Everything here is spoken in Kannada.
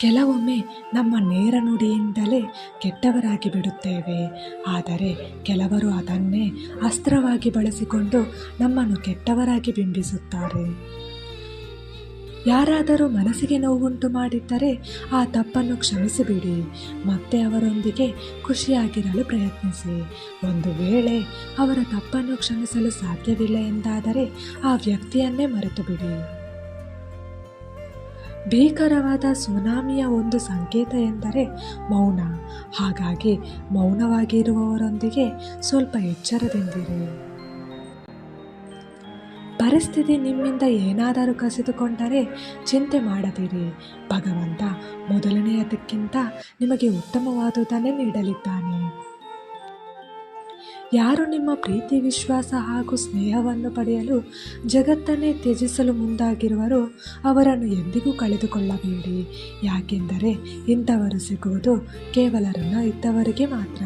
ಕೆಲವೊಮ್ಮೆ ನಮ್ಮ ನೇರ ನುಡಿಯಿಂದಲೇ ಕೆಟ್ಟವರಾಗಿ ಬಿಡುತ್ತೇವೆ. ಆದರೆ ಕೆಲವರು ಅದನ್ನೇ ಅಸ್ತ್ರವಾಗಿ ಬಳಸಿಕೊಂಡು ನಮ್ಮನ್ನು ಕೆಟ್ಟವರಾಗಿ ಬಿಂಬಿಸುತ್ತಾರೆ. ಯಾರಾದರೂ ಮನಸ್ಸಿಗೆ ನೋವುಂಟು ಮಾಡಿದ್ದರೆ ಆ ತಪ್ಪನ್ನು ಕ್ಷಮಿಸಿಬಿಡಿ. ಮತ್ತೆ ಅವರೊಂದಿಗೆ ಖುಷಿಯಾಗಿರಲು ಪ್ರಯತ್ನಿಸಿ. ಒಂದು ವೇಳೆ ಅವರ ತಪ್ಪನ್ನು ಕ್ಷಮಿಸಲು ಸಾಧ್ಯವಿಲ್ಲ ಎಂದಾದರೆ ಆ ವ್ಯಕ್ತಿಯನ್ನೇ ಮರೆತು ಬಿಡಿ ಭೀಕರವಾದ ಸುನಾಮಿಯ ಒಂದು ಸಂಕೇತ ಎಂದರೆ ಮೌನ. ಹಾಗಾಗಿ ಮೌನವಾಗಿರುವವರೊಂದಿಗೆ ಸ್ವಲ್ಪ ಎಚ್ಚರದಿಂದಿರಿ. ಪರಿಸ್ಥಿತಿ ನಿಮ್ಮಿಂದ ಏನಾದರೂ ಕಸಿದುಕೊಂಡರೆ ಚಿಂತೆ ಮಾಡದಿರಿ. ಭಗವಂತ ಮೊದಲನೆಯದಕ್ಕಿಂತ ನಿಮಗೆ ಉತ್ತಮವಾದುದನ್ನೇ ನೀಡಲಿದ್ದಾನೆ. ಯಾರು ನಿಮ್ಮ ಪ್ರೀತಿ, ವಿಶ್ವಾಸ ಹಾಗೂ ಸ್ನೇಹವನ್ನು ಪಡೆಯಲು ಜಗತ್ತನ್ನೇ ತ್ಯಜಿಸಲು ಮುಂದಾಗಿರುವರೋ ಅವರನ್ನು ಎಂದಿಗೂ ಕಳೆದುಕೊಳ್ಳಬೇಡಿ. ಯಾಕೆಂದರೆ ಇಂಥವರು ಸಿಗುವುದು ಕೇವಲ ಇದ್ದವರಿಗೆ ಮಾತ್ರ.